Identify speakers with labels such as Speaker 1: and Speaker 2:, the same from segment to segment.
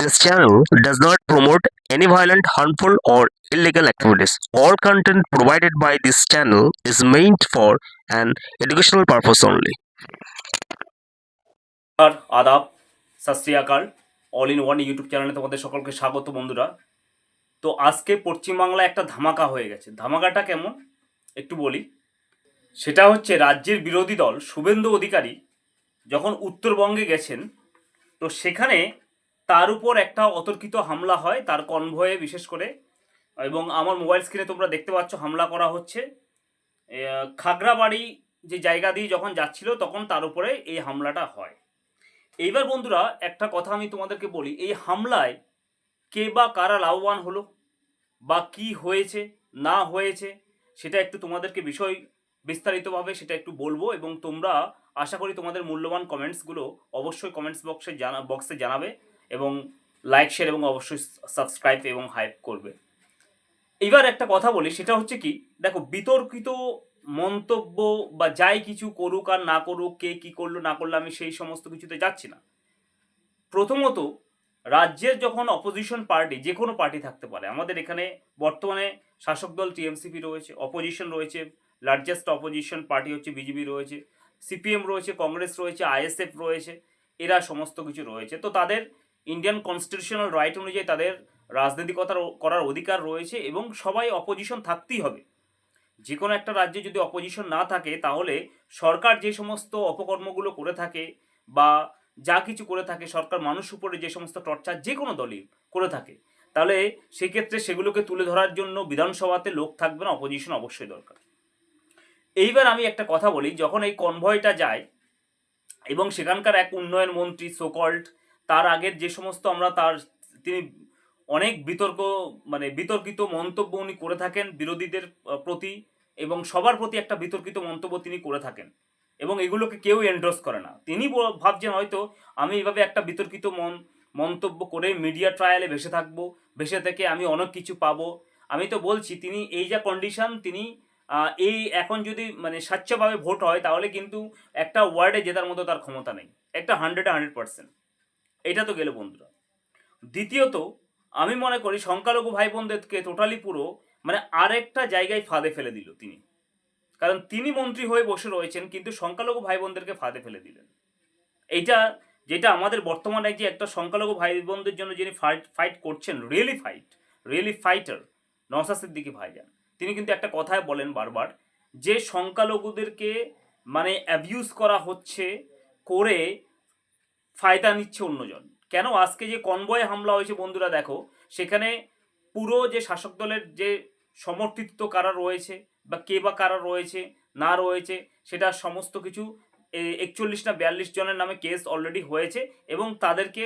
Speaker 1: This channel does not promote any violent, harmful, or illegal activities. All content provided by this channel is meant for an educational purpose only.
Speaker 2: আদাব আকাল all in one YouTube চ্যানেলে তোমাদের সকলকে স্বাগত বন্ধুরা তো আজকে পশ্চিমবাংলায় একটা ধামাকা হয়ে গেছে ধামাকাটা কেমন একটু বলি সেটা হচ্ছে রাজ্যের বিরোধী দল শুভেন্দু অধিকারী যখন উত্তরবঙ্গে গেছেন তো সেখানে তার উপর একটা অতর্কিত হামলা হয়, তার কনভয়ে বিশেষ করে। এবং আমার মোবাইল স্ক্রিনে তোমরা দেখতে পাচ্ছ হামলা করা হচ্ছে। খাগড়াবাড়ি যে জায়গা দিয়ে যখন যাচ্ছিল, তখন তার উপরে এই হামলাটা হয়। এইবার বন্ধুরা, একটা কথা আমি তোমাদেরকে বলি, এই হামলায় কে বা কারা লাভবান হলো, বা কি হয়েছে, না হয়েছে, সেটা একটু তোমাদেরকে বিষয় বিস্তারিতভাবে সেটা একটু বলব এবং তোমরা আশা করি তোমাদের মূল্যবান কমেন্টসগুলো অবশ্যই কমেন্টস বক্সে জানা বক্সে জানাবে। এবং লাইক শেয়ার এবং অবশ্যই সাবস্ক্রাইব এবং হাইপ করবে। এবার একটা কথা বলি, সেটা হচ্ছে কি, দেখো, বিতর্কিত মন্তব্য বা যাই কিছু করুক আর না করুক, কে কি করল, না করল, আমি সেই সমস্ত কিছুতে যাচ্ছি না। প্রথমত, রাজ্যের যখন অপোজিশন পার্টি যে কোনো পার্টি থাকতে পারে, আমাদের এখানে বর্তমানে শাসক দল টিএমসিপি রয়েছে অপোজিশন রয়েছে লার্জেস্ট অপোজিশন পার্টি হচ্ছে বিজেপি রয়েছে সিপিএম রয়েছে কংগ্রেস রয়েছে আইএসএফ রয়েছে, এরা সমস্ত কিছু রয়েছে। তো তাদের ইন্ডিয়ান কনস্টিটিউশনাল রাইট অনুযায়ী তাদের রাজনীতিকতার করার অধিকার রয়েছে এবং সবাই অপোজিশন থাকতেই হবে। যে কোনো একটা রাজ্যে যদি অপোজিশন না থাকে, তাহলে সরকার যে সমস্ত অপকর্মগুলো করে থাকে বা যা কিছু করে থাকে, সরকার মানুষ উপরে যে সমস্ত টর্চার যে কোনো দলই করে থাকে, তাহলে সেক্ষেত্রে সেগুলোকে তুলে ধরার জন্য বিধানসভাতে লোক থাকবে না অপোজিশন অবশ্যই দরকার। এইবার আমি একটা কথা বলি, যখন এই কনভয়টা যায় এবং সেখানকার এক উন্নয়ন মন্ত্রী সোকল্ড তার আগের যে সমস্ত আমরা তার, তিনি অনেক বিতর্ক মানে বিতর্কিত মন্তব্য উনি করে থাকেন বিরোধীদের প্রতি এবং সবার প্রতি একটা বিতর্কিত মন্তব্য তিনি করে থাকেন। এবং এগুলোকে কেউ এন্ডোর্স করে না। তিনি ভাবছেন হয়তো আমি এইভাবে একটা বিতর্কিত মন, মন্তব্য করে মিডিয়া ট্রায়ালে ভেসে থাকব, ভেসে থেকে আমি অনেক কিছু পাবো। আমি তো বলছি, তিনি এই যা কন্ডিশন তিনি এই এখন যদি মানে স্বচ্ছভাবে ভোট হয়, তাহলে কিন্তু একটা ওয়ার্ডে জেতার মতো তার ক্ষমতা নেই। একটা হান্ড্রেড হান্ড্রেড পার্সেন্ট এটা তো গেল বন্ধুরা। দ্বিতীয়ত, আমি মনে করি সংখ্যালঘু ভাই বোনদেরকে টোটালি পুরো মানে আরেকটা জায়গায় ফাঁদে ফেলে দিল তিনি। কারণ তিনি মন্ত্রী হয়ে বসে রয়েছেন, কিন্তু সংখ্যালঘু ভাই বোনদেরকে ফাঁদে ফেলে দিলেন। এইটা যেটা আমাদের বর্তমানে যে একটা সংখ্যালঘু ভাই বোনদের জন্য যিনি ফাইট ফাইট করছেন really fight really fighter Naushad Siddiqui ভাইজান, তিনি কিন্তু একটা কথায় বলেন বারবার যে সংখ্যালঘুদেরকে মানে অ্যাবিউজ করা হচ্ছে করে ফায়দা নিচ্ছে অন্যজন। কেন? আজকে যে কনবয়ে হামলা হয়েছে বন্ধুরা দেখো, সেখানে পুরো যে শাসক দলের যে সমর্থিত কারা রয়েছে বা কে বা কারা রয়েছে, না রয়েছে, সেটা সমস্ত কিছু একচল্লিশ না বিয়াল্লিশ জনের নামে কেস অলরেডি হয়েছে এবং তাদেরকে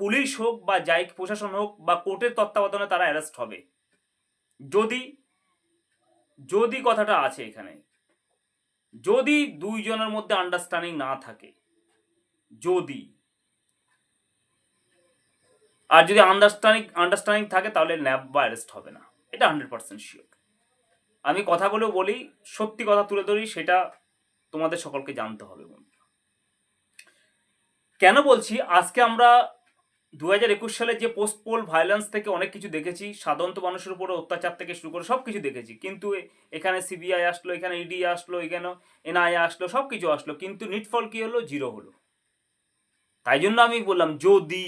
Speaker 2: পুলিশ হোক বা যাই প্রশাসন হোক বা কোর্টের তত্ত্বাবধানে তারা অ্যারেস্ট হবে। যদি যদি কথাটা আছে এখানে, যদি দুইজনের মধ্যে আন্ডারস্ট্যান্ডিং না থাকে, যদি আর যদি আন্ডারস্ট্যান্ডিং আন্ডারস্ট্যান্ডিং থাকে, তাহলে ন্যাব বা অ্যারেস্ট হবে না। এটা হান্ড্রেড পার্সেন্ট শিওর আমি কথাগুলো বলি, সত্যি কথা তুলে ধরি, সেটা তোমাদের সকলকে জানতে হবে বন্ধু কেন বলছি? আজকে আমরা দু হাজার একুশ সালে যে পোস্ট পোল ভায়োলেন্স থেকে অনেক কিছু দেখেছি, সাধারণত মানুষের উপরে অত্যাচার থেকে শুরু করে সব কিছু দেখেছি। কিন্তু এখানে সিবিআই আসলো, এখানে ইডি আসলো, এখানে এনআই আসলো সব কিছু আসলো, কিন্তু নিটফল কি হলো? জিরো হলো। তাই জন্য আমি বললাম, যদি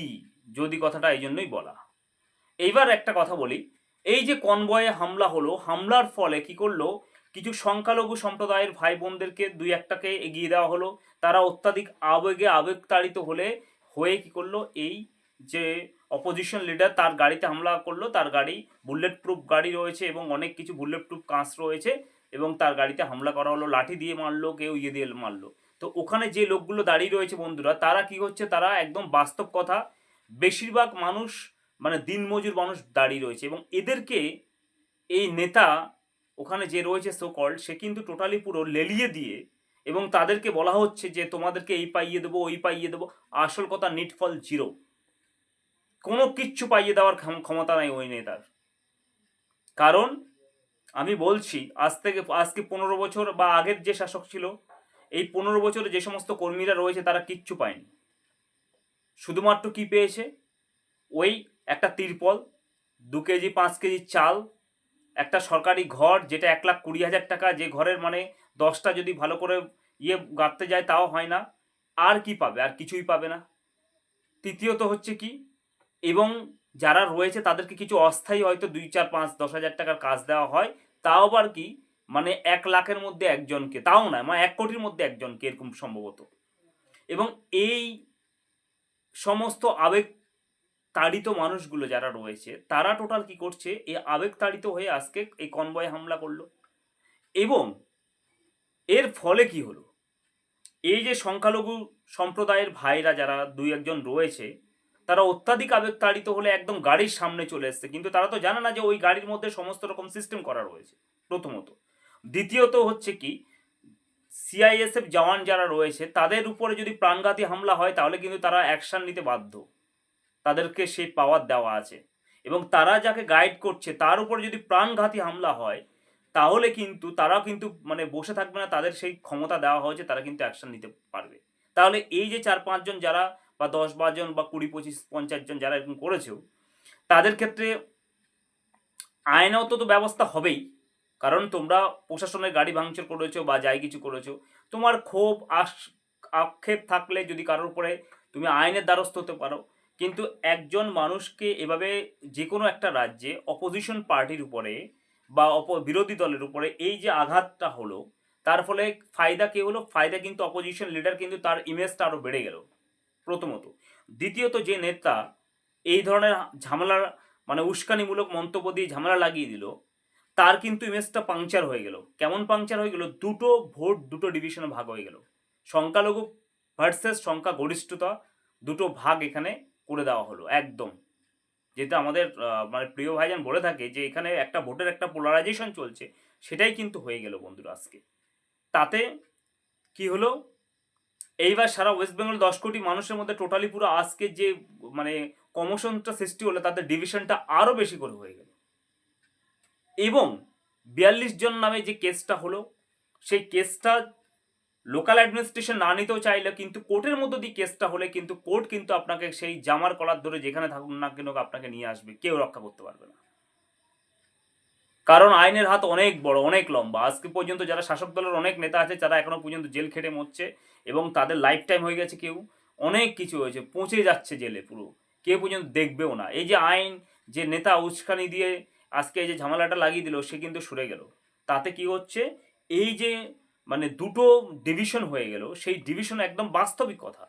Speaker 2: যদি কথাটা এই জন্যই বলা। এইবার একটা কথা বলি। এই যে কনবয়ে হামলা হলো, হামলার ফলে কি করল? কিছু সংখ্যালঘু সম্প্রদায়ের ভাই বোনদেরকে দুই একটাকে এগিয়ে দেওয়া হলো। তারা অত্যাধিক আবেগে আবেগতাড়িত হলে হয়ে কি করল? এই যে অপোজিশন লিডার তার গাড়িতে হামলা করল, তার গাড়ি বুলেট প্রুফ গাড়ি রয়েছে এবং অনেক কিছু বুলেট প্রুফ কাঁচ রয়েছে এবং তার গাড়িতে হামলা করা হলো, লাঠি দিয়ে মারলো, কেউ ইয়ে দিয়ে মারলো। তো ওখানে যে লোকগুলো দাঁড়িয়ে রয়েছে বন্ধুরা, তারা কি হচ্ছে? তারা একদম বাস্তব কথা বেশিরভাগ মানুষ মানে দিনমজুর মানুষ দাঁড়িয়ে রয়েছে এবং এদেরকে এই নেতা ওখানে যে রয়েছে সো কল্ড সে কিন্তু টোটালি পুরো লেলিয়ে দিয়ে এবং তাদেরকে বলা হচ্ছে যে তোমাদেরকে এই পাইয়ে দেবো, ওই পাইয়ে দেবো, আসল কথা নিটফল জিরো। কোনো কিচ্ছু পাইয়ে দেওয়ার ক্ষমতা নাই ওই নেতার। কারণ আমি বলছি, আজ থেকে, আজকে পনেরো বছর বা আগের যে শাসক ছিল, এই পনেরো বছরে যে সমস্ত কর্মীরা রয়েছে তারা কিচ্ছু পায়নি। শুধুমাত্র কি পেয়েছে? ওই একটা তিরপল, দু কেজি, পাঁচ কেজি চাল, একটা সরকারি ঘর যেটা এক লাখ কুড়ি হাজার টাকা, যে ঘরের মানে দশটা যদি ভালো করে ইয়ে গাঁথতে যায় তাও হয় না। আর কি পাবে? আর কিছুই পাবে না। তৃতীয়ত হচ্ছে কি? এবং যারা রয়েছে তাদেরকে কিছু অস্থায়ী হয়তো দুই, চার, পাঁচ, দশ হাজার টাকার কাজ দেওয়া হয়। তাও আবার কি? মানে এক লাখের মধ্যে একজনকে, তাও নয় মানে এক কোটির মধ্যে একজনকে এরকম সম্ভবত। এবং এই সমস্ত আবেগ তাড়িত মানুষগুলো যারা রয়েছে, তারা টোটাল কি করছে? এই আবেগ তাড়িত হয়ে আজকে এই কনবয়ে হামলা করল। এবং এর ফলে কি হলো? এই যে সংখ্যালঘু সম্প্রদায়ের ভাইরা যারা দুই একজন রয়েছে, তারা অত্যাধিক আবেগ তাড়িত হলে একদম গাড়ির সামনে চলে এসছে। কিন্তু তারা তো জানে না যে ওই গাড়ির মধ্যে সমস্ত রকম সিস্টেম করা রয়েছে প্রথমত। দ্বিতীয়ত হচ্ছে কি সিআইএসএফ জওয়ান যারা রয়েছে, তাদের উপরে যদি প্রাণঘাতী হামলা হয়, তাহলে কিন্তু তারা অ্যাকশন নিতে বাধ্য। তাদেরকে সেই পাওয়ার দেওয়া আছে। এবং তারা যাকে গাইড করছে, তার উপর যদি প্রাণঘাতী হামলা হয়, তাহলে কিন্তু তারাও কিন্তু মানে বসে থাকবে না, তাদের সেই ক্ষমতা দেওয়া হয়েছে, তারা কিন্তু অ্যাকশন নিতে পারবে। তাহলে এই যে চার পাঁচজন যারা বা দশ বারোজন বা কুড়ি পঁচিশ পঞ্চাশ জন যারা এরকম করেছেও, তাদের ক্ষেত্রে আইনত তো ব্যবস্থা হবেই। কারণ তোমরা প্রশাসনের গাড়ি ভাঙচুর করেছ বা যাই কিছু করেছ, তোমার ক্ষোভ, আস, আক্ষেপ থাকলে যদি কারোর উপরে তুমি আইনের দ্বারস্থ হতে পারো। কিন্তু একজন মানুষকে এভাবে যে কোনো একটা রাজ্যে অপোজিশন পার্টির উপরে বা অপ, বিরোধী দলের উপরে এই যে আঘাতটা হলো, তার ফলে ফায়দা কে হলো? ফায়দা কিন্তু অপোজিশন লিডার কিন্তু তার ইমেজটা আরও বেড়ে গেল, প্রথমত। দ্বিতীয়ত যে নেতা এই ধরনের ঝামেলা মানে উস্কানিমূলক মন্তব্য দিয়ে ঝামেলা লাগিয়ে দিল তার কিন্তু ইমেজটা পাংচার হয়ে গেল। কেমন পাংচার হয়ে গেল? দুটো ভোট, দুটো ডিভিশনে ভাগ হয়ে গেল। সংখ্যালঘু ভার্সেস সংখ্যা গরিষ্ঠতা দুটো ভাগ এখানে করে দেওয়া হলো, একদম। যেটা আমাদের মানে প্রিয় ভাইজান বলে থাকে যে, এখানে একটা ভোটের একটা পোলারাইজেশন চলছে, সেটাই কিন্তু হয়ে গেল বন্ধুরা আজকে। তাতে কি হলো? এইবার সারা ওয়েস্ট বেঙ্গল দশ কোটি মানুষের মধ্যে টোটালি পুরো আজকে যে মানে কমোশনটা সৃষ্টি হলো তাদের ডিভিশনটা আরও বেশি করে হয়ে গেল। এবং বিয়াল্লিশ জন নামে যে কেসটা হলো, সেই কেসটা লোকাল অ্যাডমিনিস্ট্রেশন না নিতেও চাইলে কিন্তু কোর্টের মধ্য দিয়ে কেসটা হলে কিন্তু কোর্ট কিন্তু আপনাকে সেই জামার কলার ধরে যেখানে থাকুন না কেন আপনাকে নিয়ে আসবে। কেউ রক্ষা করতে পারবে না। কারণ আইনের হাত অনেক বড়, অনেক লম্বা। আজকে পর্যন্ত যারা শাসক দলের অনেক নেতা আছে যারা এখনও পর্যন্ত জেল খেটে মরছে এবং তাদের লাইফ টাইম হয়ে গেছে কেউ। অনেক কিছু হয়েছে পৌঁছে যাচ্ছে জেলে পুরো। কেউ পর্যন্ত দেখবেও না। এই যে আইন, যে নেতা উস্কানি দিয়ে আজকে এই যে ঝামেলাটা লাগিয়ে দিল, সে কিন্তু সরে গেল। তাতে কি হচ্ছে? এই যে মানে দুটো ডিভিশন হয়ে গেল, সেই ডিভিশন একদম বাস্তবিক কথা।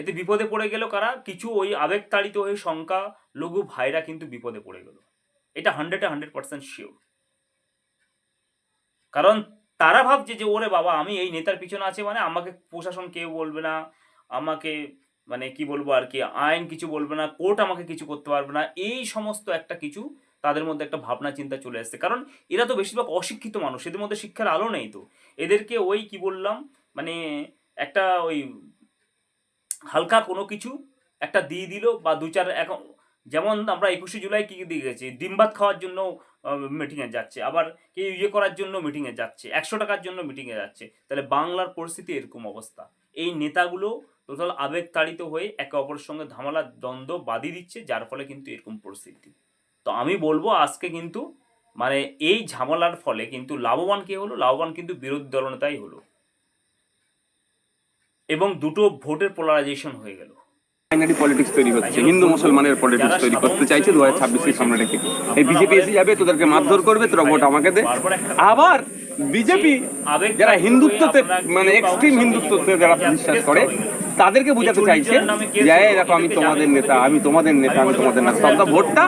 Speaker 2: এতে বিপদে পড়ে গেল কারা? কিছু ওই আবেগ তাড়িত হয়ে শঙ্কা লঘু ভাইরা কিন্তু বিপদে পড়ে গেল। এটা হান্ড্রেডে হান্ড্রেড পার্সেন্ট শিওর কারণ তারা ভাবছে যে, ওরে বাবা, আমি এই নেতার পিছনে আছে মানে আমাকে প্রশাসন কেউ বলবে না, আমাকে মানে কি বলব আর কি, আইন কিছু বলবে না, কোর্ট আমাকে কিছু করতে পারবে না, এই সমস্ত একটা কিছু তাদের মধ্যে একটা ভাবনা চিন্তা চলে আসছে। কারণ এরা তো বেশিরভাগ অশিক্ষিত মানুষ, এদের মধ্যে শিক্ষার আলো নেই তো। এদেরকে ওই কি বললাম মানে একটা ওই হালকা কোনো কিছু একটা দিয়ে দিল বা দু চার এখন, যেমন আমরা একুশে জুলাই কি দিয়ে গেছি, ডিম ভাত খাওয়ার জন্য মিটিংয়ে যাচ্ছে, আবার কেউ ইয়ে করার জন্য মিটিংয়ে যাচ্ছে, একশো টাকার জন্য মিটিংয়ে যাচ্ছে। তাহলে বাংলার পরিস্থিতি এরকম অবস্থা। এই নেতাগুলো টোটাল আবেগ তাড়িত হয়ে একে অপরের সঙ্গে ধামালা দ্বন্দ্ব বাদিয়ে দিচ্ছে যার ফলে কিন্তু এরকম পরিস্থিতি। তো আমি বলব আজকে কিন্তু মানে এই ঝামেলার ফলে কিন্তু লাভবান কে হলো? লাভবান কিন্তু বিরোধী দলনেতাই হলো। এবং দুটো ভোটের পোলারাইজেশন হয়ে গেল।
Speaker 3: বাইনারি পলিটিক্স তৈরি হচ্ছে হিন্দু মুসলমানের পলিটিক্স তৈরি করতে চাইছে দু হাজার ছাব্বিশের সামনে রেখে। এই বিজেপি এসে যাবে তোদেরকে মারধর করবে তোরা ভোট আমাকে দে। আবার বিজেপি যারা হিন্দুত্বতে মানে এক্সট্রিম হিন্দুত্বতে যারা বিশ্বাস করে তাদেরকে বোঝাতে চাইছে যে দেখো আমি তোমাদের নেতা আমি তোমাদের নেতা আমি তোমাদের নেতা। তখন ভোটটা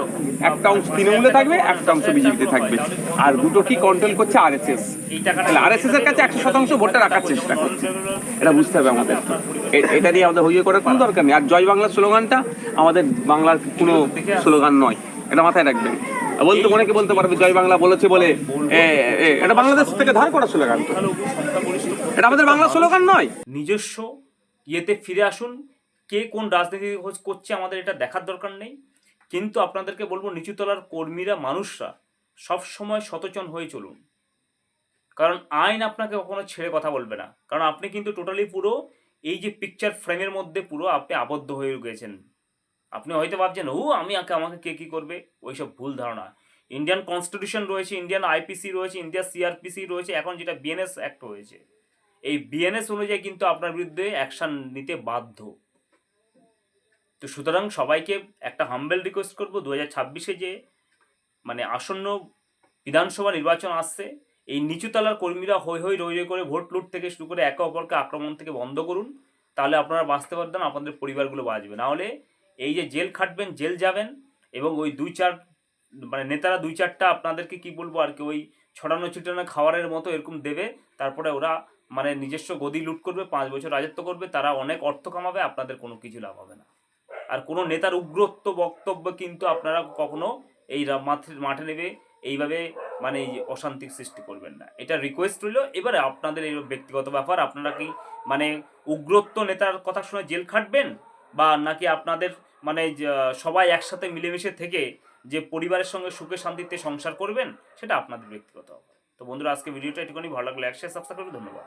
Speaker 3: একটা অংশ তৃণমূলে থাকবে একটা অংশ বিজেপিতে থাকবে। আর দুটো কি কন্ট্রোল করছে আর
Speaker 2: এস এস
Speaker 3: তাহলে আর এস এস এর কাছে একশো শতাংশ ভোটটা রাখার চেষ্টা করছে। এটা বুঝতে হবে আমাদের। এটা নিয়ে আমাদের হইয়ে করার কোনো দরকার নেই। আর জয় বাংলার স্লোগানটা আমাদের বাংলার কোনো স্লোগান নয়। এটা মাথায় রাখবেন। বলতে অনেকে বলতে পারবে জয় বাংলা বলেছে বলে। এটা বাংলাদেশ থেকে ধার করা স্লোগান এটা আমাদের বাংলা স্লোগান নয়।
Speaker 2: নিজস্ব ইয়েতে ফিরে আসুন। কে কোন রাজনীতি করছে আমাদের এটা দেখার দরকার নেই। কিন্তু আপনাদেরকে বলব, নিচুতলার কর্মীরা, মানুষরা সব সময় সচেতন হয়ে চলুন। কারণ আইন আপনাকে কখনো ছেড়ে কথা বলবে না। কারণ আপনি কিন্তু টোটালি পুরো এই যে পিকচার ফ্রেমের মধ্যে পুরো আপনি আবদ্ধ হয়ে গেছেন আপনি হয়তো ভাবছেন, ও, আমি আঁকে, আমাকে কে কী করবে? ওইসব ভুল ধারণা। ইন্ডিয়ান কনস্টিটিউশন রয়েছে ইন্ডিয়ান আইপিসি রয়েছে ইন্ডিয়ান সিআরপিসি রয়েছে, এখন যেটা বিএনএস অ্যাক্ট হয়েছে। এই বিএনএস অনুযায়ী কিন্তু আপনার বিরুদ্ধে অ্যাকশন নিতে বাধ্য। তো সুতরাং সবাইকে একটা হাম্বেল রিকোয়েস্ট করব, দু হাজার ছাব্বিশে যে মানে আসন্ন বিধানসভা নির্বাচন আসছে, এই নিচুতলার কর্মীরা হৈ হৈ রই রই করে ভোট লুট থেকে শুরু করে একে অপরকে আক্রমণ থেকে বন্ধ করুন, তাহলে আপনারা বাঁচতে পারবেন, আপনাদের পরিবারগুলো বাঁচবে। নাহলে এই যে জেল খাটবেন, জেল যাবেন এবং ওই দুই চার মানে নেতারা দুই চারটা আপনাদেরকে কি বলব আর কি, ওই ছড়ানো ছিটানো খাওয়ারের মতো এরকম দেবে, তারপরে ওরা মানে নিজস্ব গদি লুট করবে, পাঁচ বছর রাজত্ব করবে, তারা অনেক অর্থ কামাবে, আপনাদের কোনো কিছু লাভ হবে না। আর কোনো নেতার উগ্রত্ব বক্তব্য কিন্তু আপনারা কখনো এই মাঠে নেবে, এইভাবে মানে অশান্তির সৃষ্টি করবেন না। এটা রিকোয়েস্ট রইল, এবারে আপনাদের এই ব্যক্তিগত ব্যাপার, আপনারা কি মানে উগ্রত্ব নেতার কথা শুনে জেল খাটবেন? বা নাকি আপনাদের মানে সবাই একসাথে মিলেমিশে থেকে যে পরিবারের সঙ্গে সুখে শান্তিতে সংসার করবেন, সেটা আপনাদের ব্যক্তিগত। তো বন্ধুরা, আজকে ভিডিওটা একটুখানি ভালো লাগলে একসাথে সাবস্ক্রাইব করবে ধন্যবাদ।